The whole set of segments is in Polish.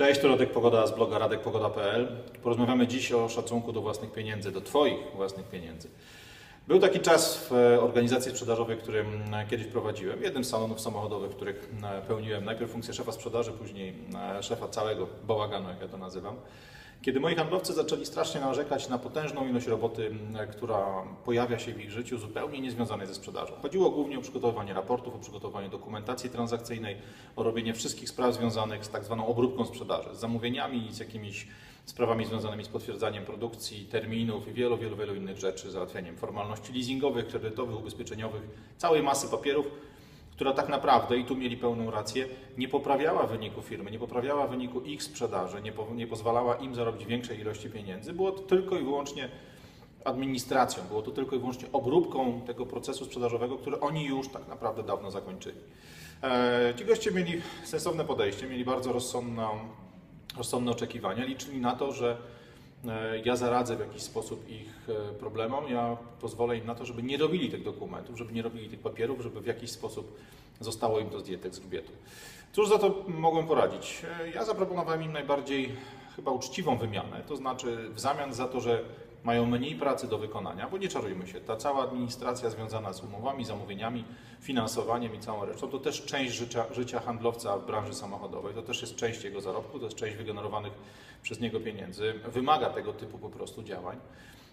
Cześć, to Radek Pogoda z bloga radekpogoda.pl. Porozmawiamy dziś o szacunku do własnych pieniędzy, do Twoich własnych pieniędzy. Był taki czas w e, organizacji sprzedażowej, którym e, kiedyś prowadziłem, jednym z salonów samochodowych, w których e, pełniłem najpierw funkcję szefa sprzedaży, później szefa całego bałaganu, jak ja to nazywam. Kiedy moi handlowcy zaczęli strasznie narzekać na potężną ilość roboty, która pojawia się w ich życiu, zupełnie niezwiązanej ze sprzedażą. Chodziło głównie o przygotowanie raportów, o przygotowanie dokumentacji transakcyjnej, o robienie wszystkich spraw związanych z tak zwaną obróbką sprzedaży, z zamówieniami, z jakimiś sprawami związanymi z potwierdzaniem produkcji, terminów i wielu, wielu, wielu innych rzeczy, załatwianiem formalności leasingowych, kredytowych, ubezpieczeniowych, całej masy papierów, która tak naprawdę, i tu mieli pełną rację, nie poprawiała wyniku firmy, nie poprawiała wyniku ich sprzedaży, nie, po, nie pozwalała im zarobić większej ilości pieniędzy. Było to tylko i wyłącznie administracją, było to tylko i wyłącznie obróbką tego procesu sprzedażowego, który oni już tak naprawdę dawno zakończyli. E, ci goście mieli sensowne podejście, mieli bardzo rozsądną, rozsądne oczekiwania, liczyli na to, że ja zaradzę w jakiś sposób ich e, problemom, ja pozwolę im na to, żeby nie robili tych dokumentów, żeby nie robili tych papierów, żeby w jakiś sposób zostało im to zdjęte z grzbietu. Cóż za to mogłem poradzić? E, Ja zaproponowałem im najbardziej chyba uczciwą wymianę, to znaczy w zamian za to, że mają mniej pracy do wykonania, bo nie czarujmy się, ta cała administracja związana z umowami, zamówieniami, finansowaniem i całą resztą, to też część życia, życia handlowca w branży samochodowej, to też jest część jego zarobku, to jest część wygenerowanych przez niego pieniędzy, wymaga tego typu po prostu działań.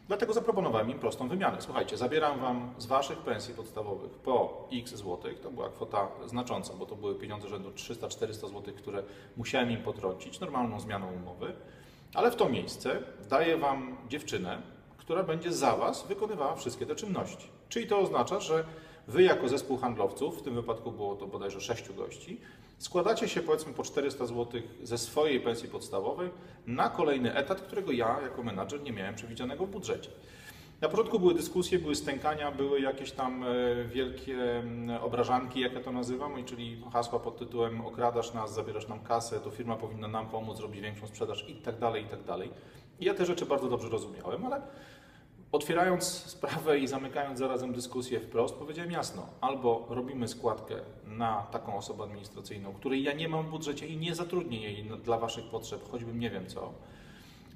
Dlatego zaproponowałem im prostą wymianę. Słuchajcie, zabieram Wam z Waszych pensji podstawowych po x złotych, to była kwota znacząca, bo to były pieniądze rzędu 300-400 złotych, które musiałem im potrącić normalną zmianą umowy, ale w to miejsce daję Wam dziewczynę, która będzie za Was wykonywała wszystkie te czynności. Czyli to oznacza, że Wy jako zespół handlowców, w tym wypadku było to bodajże 6 gości, składacie się powiedzmy po 400 zł ze swojej pensji podstawowej na kolejny etat, którego ja jako menadżer nie miałem przewidzianego w budżecie. Na początku były dyskusje, były stękania, były jakieś tam e, wielkie m, obrażanki, jak ja to nazywam, czyli hasła pod tytułem okradasz nas, zabierasz nam kasę, to firma powinna nam pomóc zrobić większą sprzedaż i tak dalej, i tak dalej. Ja te rzeczy bardzo dobrze rozumiałem, ale otwierając sprawę i zamykając zarazem dyskusję wprost, powiedziałem jasno, albo robimy składkę na taką osobę administracyjną, której ja nie mam w budżecie i nie zatrudnię jej dla Waszych potrzeb, choćbym nie wiem co,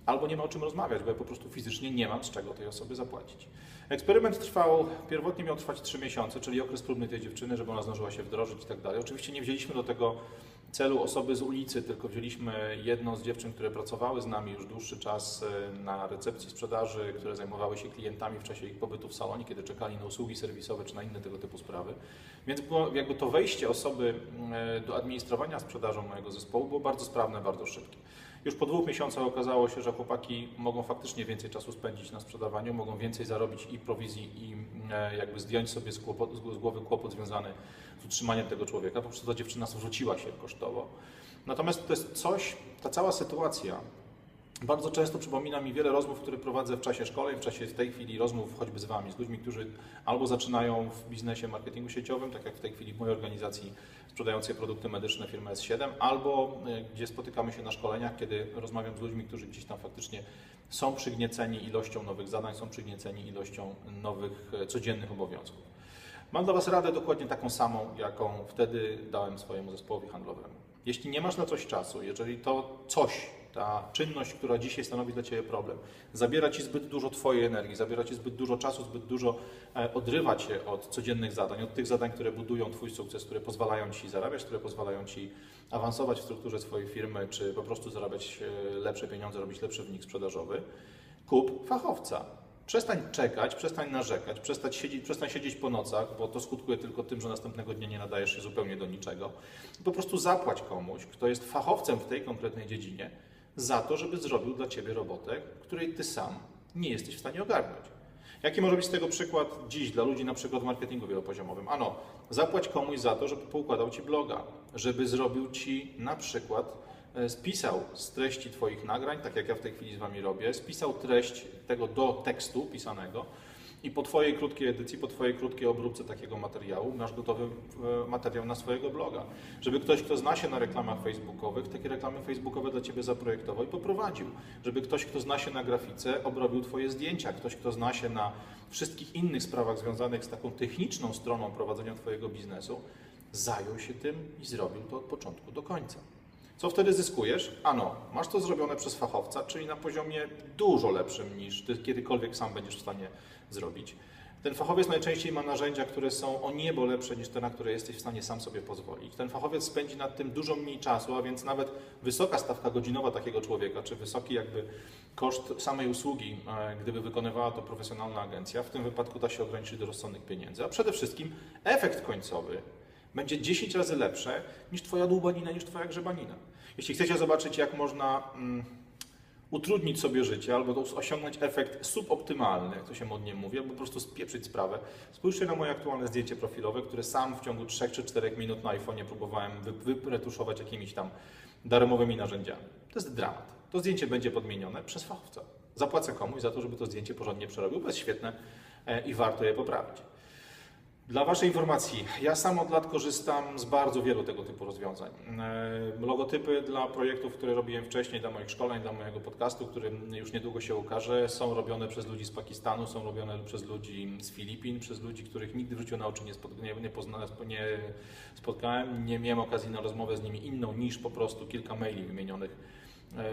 albo nie ma o czym rozmawiać, bo ja po prostu fizycznie nie mam z czego tej osobie zapłacić. Eksperyment trwał, pierwotnie miał trwać 3 miesiące, czyli okres próbny tej dziewczyny, żeby ona zdążyła się wdrożyć i tak dalej. Oczywiście nie wzięliśmy do tego celu osoby z ulicy, tylko wzięliśmy jedną z dziewczyn, które pracowały z nami już dłuższy czas e, na recepcji sprzedaży, które zajmowały się klientami w czasie ich pobytu w salonie, kiedy czekali na usługi serwisowe czy na inne tego typu sprawy. Więc było, jakby to wejście osoby e, do administrowania sprzedażą mojego zespołu było bardzo sprawne, bardzo szybkie. Już po dwóch miesiącach okazało się, że chłopaki mogą faktycznie więcej czasu spędzić na sprzedawaniu, mogą więcej zarobić i prowizji, i e, jakby zdjąć sobie z, kłopot, z głowy kłopot związany z utrzymaniem tego człowieka. Po prostu ta dziewczyna zwróciła się kosztowo. Natomiast to jest coś, ta cała sytuacja bardzo często przypomina mi wiele rozmów, które prowadzę w czasie szkoleń, w czasie w tej chwili rozmów choćby z Wami, z ludźmi, którzy albo zaczynają w biznesie marketingu sieciowym, tak jak w tej chwili w mojej organizacji sprzedającej produkty medyczne firmy S7, albo y, gdzie spotykamy się na szkoleniach, kiedy rozmawiam z ludźmi, którzy gdzieś tam faktycznie są przygnieceni ilością nowych zadań, są przygnieceni ilością nowych e, codziennych obowiązków. Mam dla Was radę dokładnie taką samą, jaką wtedy dałem swojemu zespołowi handlowemu. Jeśli nie masz na coś czasu, jeżeli to coś, ta czynność, która dzisiaj stanowi dla Ciebie problem, zabiera Ci zbyt dużo Twojej energii, zabiera Ci zbyt dużo czasu, zbyt dużo e, odrywa Cię od codziennych zadań, od tych zadań, które budują Twój sukces, które pozwalają Ci zarabiać, które pozwalają Ci awansować w strukturze swojej firmy, czy po prostu zarabiać e, lepsze pieniądze, robić lepszy wynik sprzedażowy, kup fachowca. Przestań czekać, przestań narzekać, przestań siedzieć, przestań siedzieć po nocach, bo to skutkuje tylko tym, że następnego dnia nie nadajesz się zupełnie do niczego. Po prostu zapłać komuś, kto jest fachowcem w tej konkretnej dziedzinie, za to, żeby zrobił dla Ciebie robotę, której Ty sam nie jesteś w stanie ogarnąć. Jaki może być z tego przykład dziś dla ludzi na przykład w marketingu wielopoziomowym? Ano, zapłać komuś za to, żeby poukładał Ci bloga, żeby zrobił Ci na przykład e, spisał z treści Twoich nagrań, tak jak ja w tej chwili z Wami robię, spisał treść tego do tekstu pisanego i po Twojej krótkiej edycji, po Twojej krótkiej obróbce takiego materiału masz gotowy e, materiał na swojego bloga. Żeby ktoś, kto zna się na reklamach facebookowych, takie reklamy facebookowe dla Ciebie zaprojektował i poprowadził. Żeby ktoś, kto zna się na grafice, obrobił Twoje zdjęcia. Ktoś, kto zna się na wszystkich innych sprawach związanych z taką techniczną stroną prowadzenia Twojego biznesu, zajął się tym i zrobił to od początku do końca. Co wtedy zyskujesz? Ano, masz to zrobione przez fachowca, czyli na poziomie dużo lepszym niż ty kiedykolwiek sam będziesz w stanie zrobić. Ten fachowiec najczęściej ma narzędzia, które są o niebo lepsze niż te, na które jesteś w stanie sam sobie pozwolić. Ten fachowiec spędzi nad tym dużo mniej czasu, a więc nawet wysoka stawka godzinowa takiego człowieka, czy wysoki jakby koszt samej usługi, e, gdyby wykonywała to profesjonalna agencja, w tym wypadku da się ograniczyć do rozsądnych pieniędzy. A przede wszystkim efekt końcowy będzie 10 razy lepsze niż Twoja dłubanina, niż Twoja grzebanina. Jeśli chcecie zobaczyć, jak można mm, utrudnić sobie życie albo osiągnąć efekt suboptymalny, jak to się modnie mówi, albo po prostu spieprzyć sprawę, spójrzcie na moje aktualne zdjęcie profilowe, które sam w ciągu 3 czy 4 minut na iPhone'ie próbowałem wy- wyretuszować jakimiś tam darmowymi narzędziami. To jest dramat. To zdjęcie będzie podmienione przez fachowca. Zapłacę komuś za to, żeby to zdjęcie porządnie przerobił, bo jest świetne e, i warto je poprawić. Dla Waszej informacji, ja sam od lat korzystam z bardzo wielu tego typu rozwiązań. E, Logotypy dla projektów, które robiłem wcześniej, dla moich szkoleń, dla mojego podcastu, który już niedługo się ukaże, są robione przez ludzi z Pakistanu, są robione przez ludzi z Filipin, przez ludzi, których nigdy w życiu na oczy nie, nie, pozna, nie spotkałem. Nie miałem okazji na rozmowę z nimi inną niż po prostu kilka maili wymienionych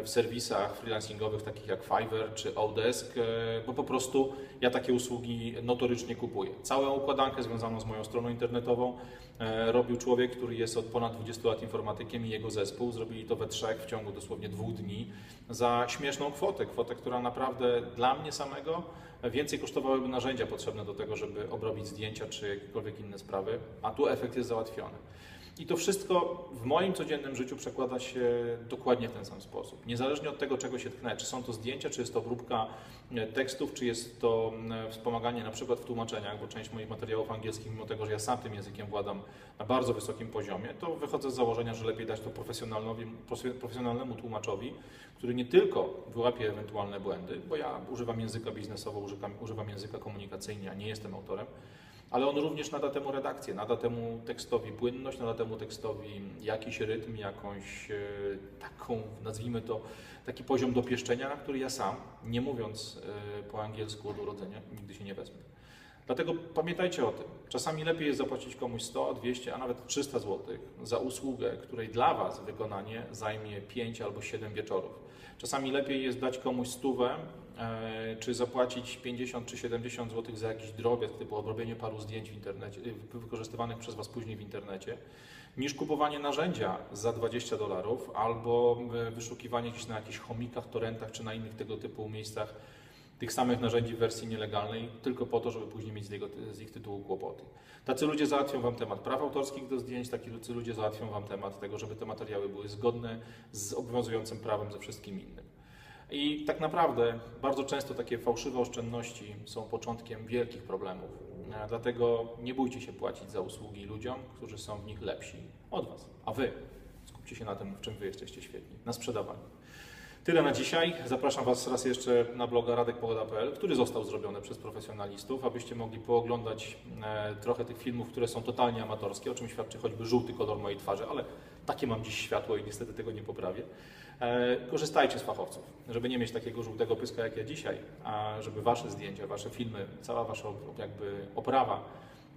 w serwisach freelancingowych takich jak Fiverr czy Odesk, e, bo po prostu ja takie usługi notorycznie kupuję. Całą układankę związaną z moją stroną internetową e, robił człowiek, który jest od ponad 20 lat informatykiem i jego zespół. Zrobili to we trzech w ciągu dosłownie dwóch dni za śmieszną kwotę, kwotę, która naprawdę dla mnie samego więcej kosztowałyby narzędzia potrzebne do tego, żeby obrobić zdjęcia czy jakiekolwiek inne sprawy, a tu efekt jest załatwiony. I to wszystko w moim codziennym życiu przekłada się dokładnie w ten sam sposób. Niezależnie od tego, czego się tknę, czy są to zdjęcia, czy jest to obróbka e, tekstów, czy jest to e, wspomaganie na przykład w tłumaczeniach, bo część moich materiałów angielskich, mimo tego, że ja sam tym językiem władam na bardzo wysokim poziomie, to wychodzę z założenia, że lepiej dać to profesjonalnemu tłumaczowi, który nie tylko wyłapie ewentualne błędy, bo ja używam języka biznesowo, używam, używam języka komunikacyjnie, a nie jestem autorem, ale on również nada temu redakcję, nada temu tekstowi płynność, nada temu tekstowi jakiś rytm, jakąś e, taką, nazwijmy to, taki poziom dopieszczenia, na który ja sam, nie mówiąc e, po angielsku od urodzenia, nigdy się nie wezmę. Dlatego pamiętajcie o tym. Czasami lepiej jest zapłacić komuś 100, 200, a nawet 300 zł za usługę, której dla Was wykonanie zajmie 5 albo 7 wieczorów. Czasami lepiej jest dać komuś stówę, e, czy zapłacić 50 czy 70 zł za jakiś drobiazg, typu obrobienie paru zdjęć w internecie, wykorzystywanych przez Was później w internecie, niż kupowanie narzędzia za 20 dolarów albo e, wyszukiwanie gdzieś na jakichś chomikach, torrentach czy na innych tego typu miejscach tych samych narzędzi w wersji nielegalnej, tylko po to, żeby później mieć z, jego, z ich tytułu kłopoty. Tacy ludzie załatwią Wam temat praw autorskich do zdjęć, tacy ludzie załatwią Wam temat tego, żeby te materiały były zgodne z obowiązującym prawem ze wszystkim innym. I tak naprawdę bardzo często takie fałszywe oszczędności są początkiem wielkich problemów. E, Dlatego nie bójcie się płacić za usługi ludziom, którzy są w nich lepsi od Was. A Wy skupcie się na tym, w czym Wy jesteście świetni, na sprzedawaniu. Tyle na dzisiaj. Zapraszam Was raz jeszcze na bloga radekpogoda.pl, który został zrobiony przez profesjonalistów, abyście mogli pooglądać e, trochę tych filmów, które są totalnie amatorskie, o czym świadczy choćby żółty kolor mojej twarzy, ale takie mam dziś światło i niestety tego nie poprawię. E, korzystajcie z fachowców, żeby nie mieć takiego żółtego pyska jak ja dzisiaj, a żeby Wasze zdjęcia, Wasze filmy, cała Wasza jakby oprawa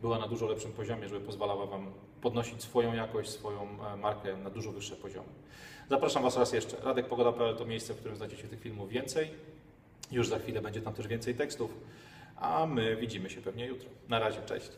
była na dużo lepszym poziomie, żeby pozwalała Wam podnosić swoją jakość, swoją e, markę na dużo wyższe poziomy. Zapraszam Was raz jeszcze. Radekpogoda.pl to miejsce, w którym znajdziecie tych filmów więcej. Już za chwilę będzie tam też więcej tekstów, a my widzimy się pewnie jutro. Na razie, cześć.